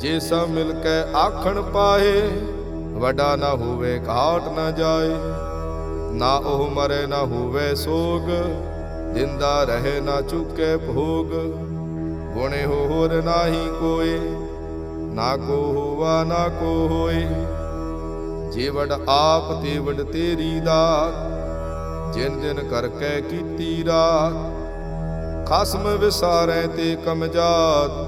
ਜੇ ਸਭ ਮਿਲ ਕੇ ਆਖਣ ਪਾਏ, ਵਡਾ ਨਾ ਹੋਵੇ ਘਾਟ ਨਾ ਜਾਏ, ਨਾ ਉਹ ਮਰੇ ਨਾ ਹੋਵੇ ਸੋਗ, ਜਿੰਦਾ ਰਹੇ ਨਾ ਚੁੱਕੇ ਭੋਗ, ਗੁਣੇ ਹੋਰ ਨਾਹੀ ਕੋਏ, ਨਾ ਕੋ ਹੋਵਾ ਨਾ ਕੋ ਹੋਏ। ਜੇ ਆਪ ਤੇ ਤੇਰੀ ਦਾਤ, ਜਿਨ ਜਿਨ ਕਰਕੇ ਕੀਤੀ ਰਾਤ, ਖਸਮ ਵਿਸਾਰੈ ਤੇ ਕਮਜਾਤ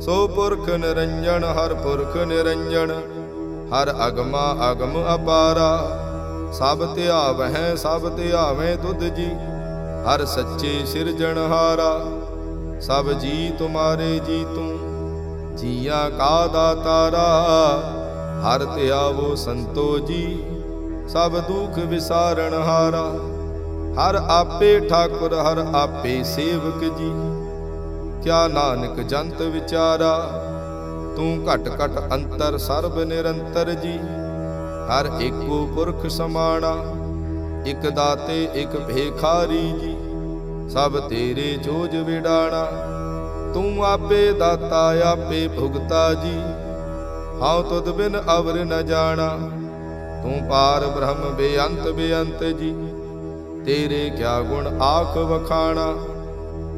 ਸੋ ਪੁਰਖ ਨਿਰੰਜਨ, ਹਰ ਪੁਰਖ ਨਿਰੰਜਨ, ਹਰ ਅਗਮਾ ਅਗਮ ਅਪਾਰਾ। ਸਭ ਧਿਆਵਹਿ ਸਭ ਧਿਆਵੇਂ ਤੁਧ ਜੀ, ਹਰ ਸੱਚੇ ਸਿਰਜਣਹਾਰਾ ਸਭ ਜੀ ਤੁਮਾਰੇ ਜੀ ਤੂੰ, ਜੀਆਂ ਕਾ ਦਾਤਾਰਾ। ਹਰ ਧਿਆਵੋ ਸੰਤੋ ਜੀ, ਸਭ ਦੁਖ ਵਿਸਾਰਣਹਾਰਾ ਹਰ ਆਪੇ ਠਾਕੁਰ, ਹਰ ਆਪੇ ਸੇਵਕ ਜੀ ਕਿਆ ਨਾਨਕ ਜੰਤ ਵਿਚਾਰਾ, ਤੂੰ ਘਟ ਘਟ ਅੰਤਰ ਸਰਬ ਨਿਰੰਤਰ ਜੀ। ਹਰ ਏਕੋ ਪੁਰਖ ਸਮਾਣਾ, ਇਕ ਦਾਤੇ, ਇਕ ਭੇਖਾਰੀ ਜੀ। ਸਭ ਤੇਰੇ ਜੋਜ ਵਿਡਾਣਾ, ਤੂੰ ਆਪੇ ਦਾਤਾ, ਆਪੇ ਭੁਗਤਾ ਜੀ। ਹਉ ਤੁਧ ਬਿਨ ਅਵਰ ਨ ਜਾਣਾ, ਤੂੰ ਪਾਰ ਬ੍ਰਹਮ ਬੇਅੰਤ ਬੇਅੰਤ ਜੀ। ਤੇਰੇ ਕਿਆ ਗੁਣ ਆਖ ਵਖਾਣਾ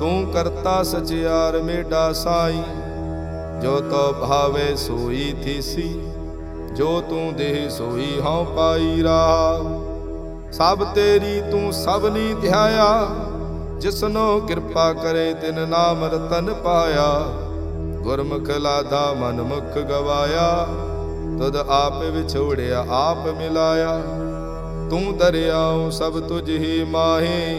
ਤੂੰ ਕਰਤਾ ਸਚਿਆਰ ਮੇਡਾ ਸਾਈ, ਜੋ ਤੋ ਭਾਵੇ ਸੋਈ ਥੀਸੀ, ਜੋ ਤੂੰ ਦੇਹ ਸੋਈ ਹਉ ਪਾਈ ਰਾ ਸਭ ਤੇਰੀ ਤੂੰ ਸਭਨੀ ਧਿਆਇਆ, ਜਿਸਨੋ ਕਿਰਪਾ ਕਰੇ ਤਿਨ ਨਾਮ ਰਤਨ ਪਾਇਆ। ਗੁਰਮੁਖ ਲਾਦਾ ਮਨ ਮੁਖ ਗਵਾਇਆ, ਤੁਧ ਆਪ ਵਿਛੋੜਿਆ ਆਪ ਮਿਲਾਇਆ। ਤੂੰ ਦਰਿਆਉ ਸਭ ਤੁਝ ਹੀ ਮਾਹੀ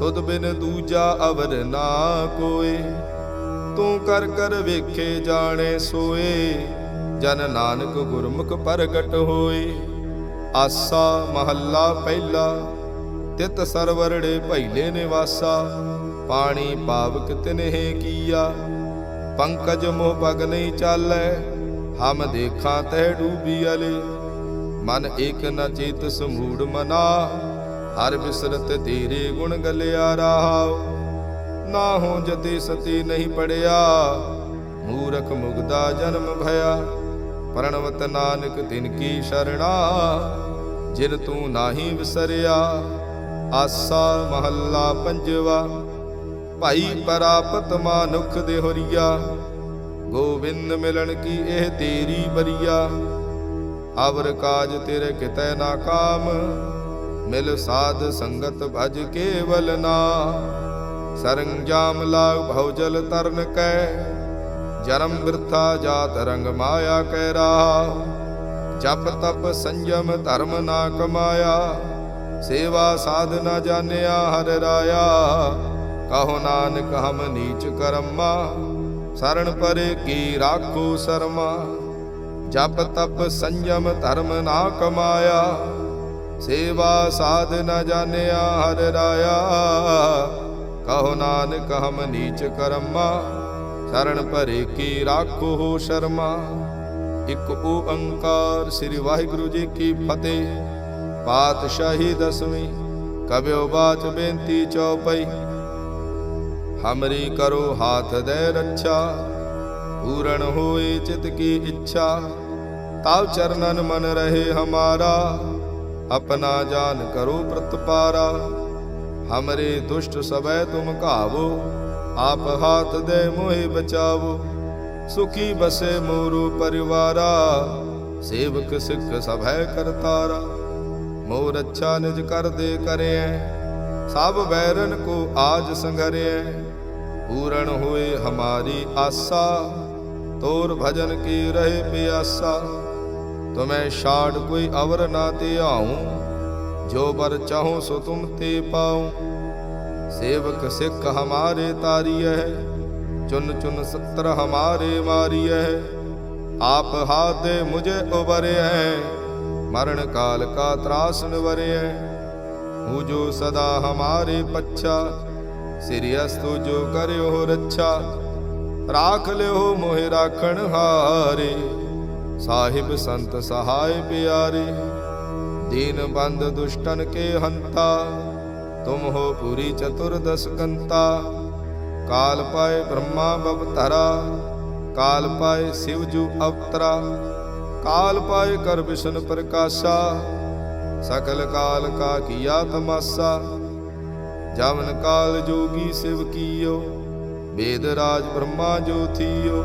ਤੁਧ ਬਿਨ ਦੂਜਾ ਅਵਰ ਨਾ ਕੋਏ। ਤੂੰ ਕਰ ਕਰ ਵੇਖੇ ਜਾਣੇ ਸੋਏ। ਜਨ ਨਾਨਕ ਗੁਰਮੁਖ ਪ੍ਰਗਟ ਹੋਏ। ਆਸਾ ਮਹੱਲਾ ਪਹਿਲਾ, ਤਿਤ ਸਰਵਰੜੇ ਭੈਲੇ ਨਿਵਾਸਾ। ਪਾਣੀ ਪਾਵਕ ਤਿਨਹਿ ਕੀਆ। ਪੰਕਜ ਮੋਹ ਪਗ ਨਹੀਂ ਚਾਲੈ, ਹਮ ਦੇਖਾਂ ਤੈ ਡੂਬੀ ਅਲੇ। ਮਨ ਏਕ ਨ ਚੇਤ ਸਮੂੜ ਮਨਾ। ਹਰ ਬਿਸਰਤ ਤੇਰੇ ਗੁਣ ਗਲਿਆ ਰਾਹ। ਨਾ ਹੋ ਜਤੇ ਸਤੀ ਨਹੀਂ ਪੜਿਆ, ਮੂਰਖ ਮੁਗਦਾ ਜਨਮ ਭਇਆ। ਪਰਣਵਤ ਨਾਨਕ ਤਿਨ ਕੀ ਸ਼ਰਣਾ, ਜਿਨ ਤੂੰ ਨਾਹੀ ਵਿਸਰਿਆ। ਆਸਾ ਮਹੱਲਾ ਪੰਜਵਾ, ਭਾਈ ਪਰਾਪਤ ਮਾਨੁਖ ਦੇ ਹੋਰੀਆ। ਗੋਬਿੰਦ ਮਿਲਣ ਕੀ ਇਹ ਤੇਰੀ ਬਰੀਆ। ਅਵਰ ਕਾਜ ਤੇਰੇ ਕਿਤੈ ਨਾ ਕਾਮ ਮਿਲ ਸਾਧ ਸੰਗਤ ਭਜ ਕੇਵਲ ਨਾ। ਸਰੰਜਾਮ ਲਾਗ ਭਉਜਲ ਤਰਨ ਕੈ। ਜਨਮ ਬਿਰਥਾ ਜਾਤ ਰੰਗ ਮਾਇਆ ਕੈ ਰਾ। ਜਪ ਤਪ ਸੰਜਮ ਧਰਮ ਨਾ ਕਮਾਇਆ। ਸੇਵਾ ਸਾਧ ਨਾ ਜਾਣਿਆ ਹਰ ਰਾਇਆ। ਕਹੋ ਨਾਨਕ ਹਮ ਨੀਚ ਕਰਮਾ। ਸਰਣ ਪਰੇ ਕੀ ਰਾਖੋ ਸਰਮਾ। ਜਪ ਤਪ ਸੰਜਮ ਧਰਮ ਨਾ ਕਮਾਇਆ। ਸੇਵਾ ਸਾਧ ਨ ਜਾਣਿਆ ਹਰ ਰਾਇਆ। ਕਹੋ ਨਾਨਕ ਹਮ ਨੀਚ ਕਰਮਾ ਸਰਣ ਭਰੇ ਕੀ ਰਾਖੋ ਸ਼ਰਮਾ। ਇਕ ਓੰਕਾਰ ਸ੍ਰੀ ਵਾਹਿਗੁਰੂ ਜੀ ਕੀ ਫਤਿਹ। ਪਾਤਸ਼ਾਹੀ ਦਸਵੀਂ ਕਬਿਓ ਬਾਤ ਬੇਨਤੀ ਚਉਪਈ ਹਮਰੀ ਕਰੋ ਹਾਥ ਦੇ ਰੱਛਾ, ਪੂਰਨ ਹੋਏ ਚਿਤ ਕੀ ਇੱਛਾ। ਤਾਵ ਚਰਨਨ ਮਨ ਰਹੇ ਹਮਾਰਾ। ਆਪਣਾ ਜਾਨ ਕਰੋ ਪ੍ਰਤਪਾਰਾ। ਹਮਰੇ ਦੁਸ਼ਟ ਸਭੈ ਤੁਮ ਘਾਵੋ, ਆਪ ਹਾਥ ਦੇ ਮੋਹਿ ਬਚਾਵੋ। ਸੁਖੀ ਬਸੇ ਮੋਰੂ ਪਰਿਵਾਰਾ, ਸੇਵਕ ਸਿੱਖ ਸਭੈ ਕਰਤਾਰਾ। ਮੋਰ ਅੱਛਾ ਨਿਜ ਕਰਦੇ ਕਰਿਐ ਸਭ ਵੈਰਨ ਕੋ ਆਜ ਸੰਘਰਿਐ ਪੂਰਨ ਹੋਏ ਹਮਾਰੀ ਆਸਾ, ਤੋਰ ਭਜਨ ਕੀ ਰਹੇ ਪਿਆਸਾ। ਤੁਮੈ ਛਾੜ ਕੋਈ ਅਵਰ ਨਾ ਤੇ ਆਉ ਜੋ ਬਰ ਚਾਹੋ ਸੋ ਤੁਮ ਤੇ ਪਾਉ। ਸੇਵਕ ਸਿੱਖ ਹਮਾਰੇ ਤਾਰੀਐ, ਚੁਨ ਚੁਨ ਸਤਰ ਹਮਾਰੇ ਮਾਰੀਐ। ਆਪ ਹਾਥ ਦੇ ਮੁਝੇ ਉਬਰਿਐ, ਮਰਨ ਕਾਲ ਕਾ ਤਰਾਸ ਨਿਵਰਿਐ ਹੂ ਜੋ ਸਦਾ ਹਮਾਰੇ ਪੱਛਾ ਸਿਰਿਅਸਤੁ ਜੋ ਕਰਿਓ ਰੱਛਾ। ਰਾਖ ਲਿਓ ਮੋਹਿ ਰਾਖਣ ਹਾਰੇ। ਸਾਹਿਬ ਸੰਤ ਸਹਾय ਪਿਆਰੇ, ਦੀਨ ਬੰਦ ਦੁਸ਼ਟਨ ਕੇ ਹੰਤਾ, ਤੁਮ ਹੋ ਪੂਰੀ ਚਤੁਰਦਸ ਕੰਤਾ ਕਾਲ ਪਾਏ ਬ੍ਰਹਮਾ ਬਵਤਰਾ, ਕਾਲ ਪਾਏ ਸਿਵ ਜੂ ਅਵਤਰਾ, ਕਾਲ ਪਾਏ ਕਰ ਵਿਸ਼ਨ ਪ੍ਰਕਾਸ਼ਾ, ਸਕਲ ਕਾਲ ਕਾ ਕੀਆ ਤਮਾਸਾ। ਜਵਨ ਕਾਲ ਜੋਗੀ ਸਿਵ ਕੀਓ, ਵੇਦ ਰਾਜ ਬ੍ਰਹਮਾ ਜੋ ਥੀਓ।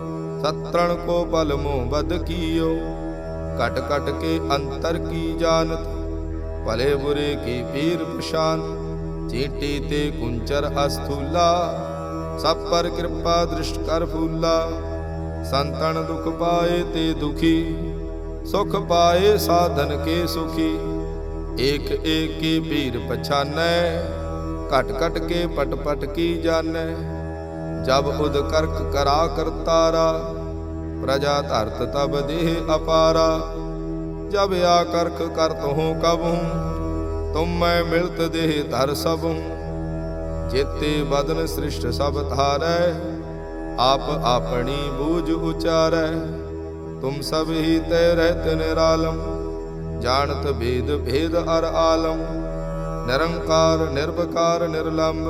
ਸਤਰਣ ਕੋ ਬਲ ਮੋਹ ਬਦ ਕੀਓ ਕਟ ਕਟ ਕੇ ਅੰਤਰ ਕੀ ਜਾਣਤ ਭਲੇ ਬੁਰੇ ਕੀ ਪੀਰ ਪਛਾਨ ਚੀਟੀ ਤੇ ਕੁੰਚਰ ਅਸਥੂਲਾ ਸਭ ਪਰ ਕਿਰਪਾ ਦ੍ਰਿਸ਼ਟ ਕਰ ਫੂਲਾ ਸੰਤਨ ਦੁਖ ਪਾਏ ਤੇ ਦੁਖੀ ਸੁਖ ਪਾਏ ਸਾਧਨ ਕੇ ਸੁਖੀ ਏਕ ਏਕ ਕੀ ਪੀਰ ਪਛਾਨੈ ਘਟ ਘਟ ਕੇ ਪਟ ਪਟ ਕੀ ਜਾਣੈ ਜਬ ਉਦ ਕਰਕ ਕਰਾ ਕਰਤਾਰਾ ਪ੍ਰਜਾ ਧਰਤ ਤਬ ਦੇਹ ਅਪਾਰਾ। ਜਬ ਆ ਕਰਕ ਕਰਤ ਹੂੰ ਕਬਹੂ ਤੁਮ ਮੈਂ ਮਿਲਤ ਦੇਹ ਧਰ ਸਭੂ ਜੇਤੇ ਬਦਨ ਸ੍ਰਿਸ਼ਟ ਸਭ ਧਾਰੈ, ਆਪ ਆਪਣੀ ਬੂਝ ਉਚਾਰੈ। ਤੁਮ ਸਭ ਹੀ ਤੈ ਰਹਿਤ ਨਿਰਾਲਮ, ਜਾਣਤ ਭੇਦ ਭੇਦ ਅਰ ਆਲਮ। ਨਿਰੰਕਾਰ ਨਿਰਭਕਾਰ ਨਿਰਲੰਭ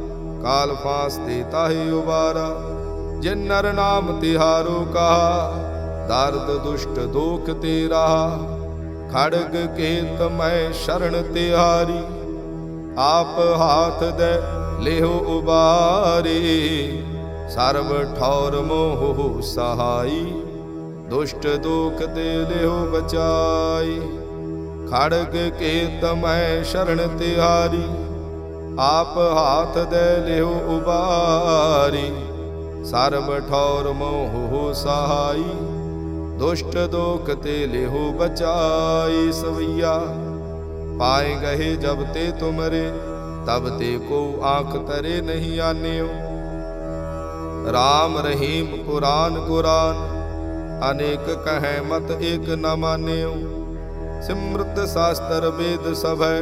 ਕਾਲ ਫਾਸ ਤੇ ਤਾਹੇ ਉਬਾਰਾ, ਜਿਨ ਨਰ ਨਾਮ ਤਿਹਾਰੋ ਕਹਾ, ਦਰਦ ਦੁਸ਼ਟ ਦੋਖ ਤੇਰਾ ਖੜਗ ਕੇਤ ਮੈਂ ਸ਼ਰਨ ਤਿਹਾਰੀ, ਆਪ ਹਾਥ ਦੇ ਲਿਹੋ ਉਬਾਰੇ। ਸਰਬ ਠੌਰ ਮੋਹ ਸਹਾਈ, ਦੁਸ਼ਟ ਦੁਖ ਤੇ ਲਿਹੋ ਬਚਾਈ। ਖੜਗ ਕੇਤ ਮੈਂ ਸ਼ਰਨ ਤਿਹਾਰੀ ਆਪ ਹਾਥ ਦੇ ਲਿਹੋ ਉਬਾਰੀ, ਸਰਬ ਠੌਰ ਮੋਹ ਸਹਾਈ। ਦੁਸ਼ਟ ਦੋਖ ਤੇ ਲਿਹੋ ਬਚਾਈ ਸਵਈਆ। ਪਾਏ ਗਏ ਜਬ ਤੇ ਤੁਮਰੇ, ਤਬ ਤੇ ਕੋ ਆਂਖ ਤਰੇ ਨਹੀਂ ਆਨਿਓ। ਰਾਮ ਰਹੀਮ ਪੁਰਾਨ ਕੁਰਾਨ ਅਨੇਕ ਕਹੈ ਮਤ ਏਕ ਨ ਮਾਨਿਓ। ਸਿਮਰਤ ਸਾਸਤਰ ਵੇਦ ਸਭੈ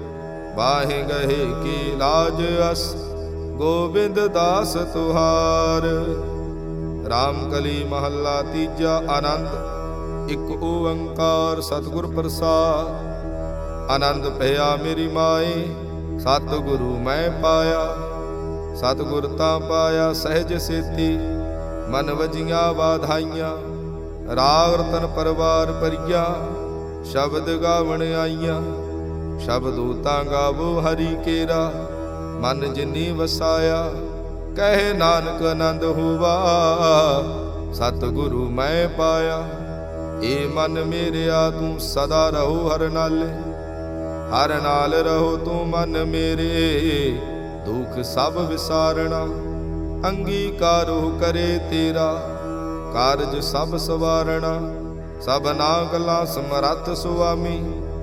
ਬਾਹੇ ਗਏ ਕੀ ਲਾਜ ਅਸ, ਗੋਬਿੰਦ ਦਾਸ ਤੁਹਾਰ। ਰਾਮ ਕਲੀ ਮਹੱਲਾ ਤੀਜਾ ਆਨੰਦ, ਇੱਕ ਓੰਕਾਰ ਸਤਿਗੁਰ ਪ੍ਰਸਾਦ। ਆਨੰਦ ਭਇਆ ਮੇਰੀ ਮਾਏ, ਸਤਿਗੁਰੂ ਮੈਂ ਪਾਇਆ। ਸਤਿਗੁਰ ਤਾਂ ਪਾਇਆ ਸਹਿਜ ਸੇਤੀ, ਮਨ ਵਜੀਆਂ ਵਾਧਾਈਆਂ। ਰਾਗ ਰਤਨ ਪਰਵਾਰ ਪਰਿਆ ਸ਼ਬਦ ਗਾਵਣ ਆਈਆਂ। ਸ਼ਬਦੂ ਤਾਂ ਗਾਵੋ ਹਰੀ ਕੇਰਾ, ਮਨ ਜਿਨੀ ਵਸਾਇਆ, ਕਹੇ ਨਾਨਕ ਆਨੰਦ ਹੋਵਾ। ਸਤ ਗੁਰੂ ਮੈਂ ਪਾਇਆ, ਏ ਮਨ ਮੇਰਿਆ, ਤੂੰ ਸਦਾ ਰਹੋ ਹਰ ਨਾਲੇ। ਹਰ ਨਾਲ ਰਹੋ ਤੂੰ ਮਨ ਮੇਰੇ, ਦੁੱਖ ਸਭ ਵਿਸਾਰਣਾ, ਅੰਗੀਕਾਰੋ ਕਰੇ ਤੇਰਾ। ਕਾਰਜ ਸਭ ਸਵਾਰਣਾ ਸਭ ਨਾ ਗੱਲਾਂ ਸਮਰੱਥ ਸੁਆਮੀ।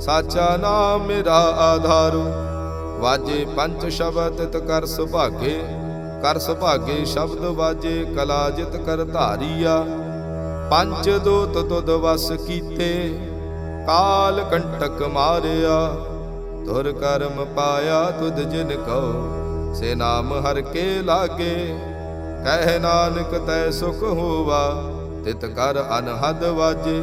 ਸਾਚਾ ਨਾਮ ਮੇਰਾ ਆਧਾਰੋ। ਵਾਜੇ ਪੰਜ ਸ਼ਬਦ ਤਿਤ ਕਰ ਸੁਭਾਗੇ। ਕਰ ਸੁਭਾਗੇ ਸ਼ਬਦ ਵਾਜੇ, ਕਲਾ ਜਿਤ ਕਰ ਧਾਰੀਆ। ਪੰਜ ਦੋਤ ਤੁਧ ਵਸ ਕੀਤੇ, ਕਾਲ ਕੰਟਕ ਮਾਰਿਆ। ਤੁਰ ਕਰਮ ਪਾਇਆ ਤੁਧ ਜਿਨ ਕਉ, ਸੇ ਨਾਮ ਹਰ ਕੇ ਲਾਗੇ। ਕਹਿ ਨਾਨਕ ਤੈ ਸੁਖ ਹੋਵਾ, ਤਿਤ ਕਰ ਅਨਹਦ ਵਾਜੇ।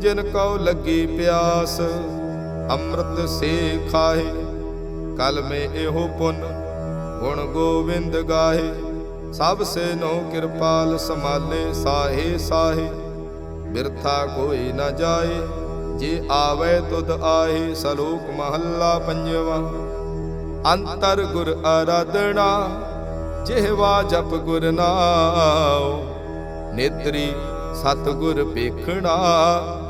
ਜਿਨ ਕਉ ਲੱਗੀ ਪਿਆਸ, ਅੰਮ੍ਰਿਤ ਸੇ ਖਾਏ ਕਲ ਮੇ ਇਹੋ ਪੁੰਨ, ਗੁਣ ਗੋਵਿੰਦ ਗਾਹੇ। ਸਭ ਸੇ ਨੋ ਕਿਰਪਾਲ ਸਮਾਲੇ ਸਾਹੇ ਸਾਹੇ। ਬਿਰਥਾ ਕੋਈ ਨਾ ਜਾਏ, ਜੇ ਆਵੇ ਤੁਧ ਆਏ ਸਲੋਕ ਮਹੱਲਾ ਪੰਜਵਾ। ਅੰਤਰ ਗੁਰ ਆਰਾਧਨਾ ਜਿਹਵਾ ਜਪ ਗੁਰ ਨਾਮ ਨੇਤਰੀ ਸਤਗੁਰ ਵੇਖਣਾ।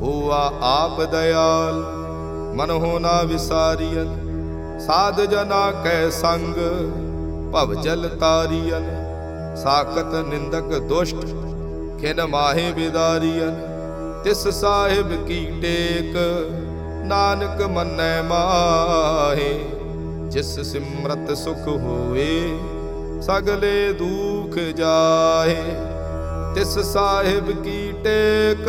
ਹੋਆ ਆਪ ਦਇਆਲ ਮਨ ਹੋਣਾ ਵਿਸਾਰੀਅਨ ਸਾਧ ਜਨਾ ਕੈ ਸੰਗ, ਭਵ ਜਲ ਤਾਰੀਅਨ ਸਾਖਤ ਨਿੰਦਕ ਦੁਸ਼ਟ, ਖਿਨ ਮਾਹੇ ਬਿਦਾਰੀਅਨ ਤਿਸ ਸਾਹਿਬ ਕੀ ਟੇਕ, ਨਾਨਕ ਮੰਨੈ ਮਾਹੇ, ਜਿਸ ਸਿਮਰਤ ਸੁਖ ਹੋਏ, ਸਗਲੇ ਦੁਖ ਜਾਏ ਤਿਸ ਸਾਹਿਬ ਕੀ ਟੇਕ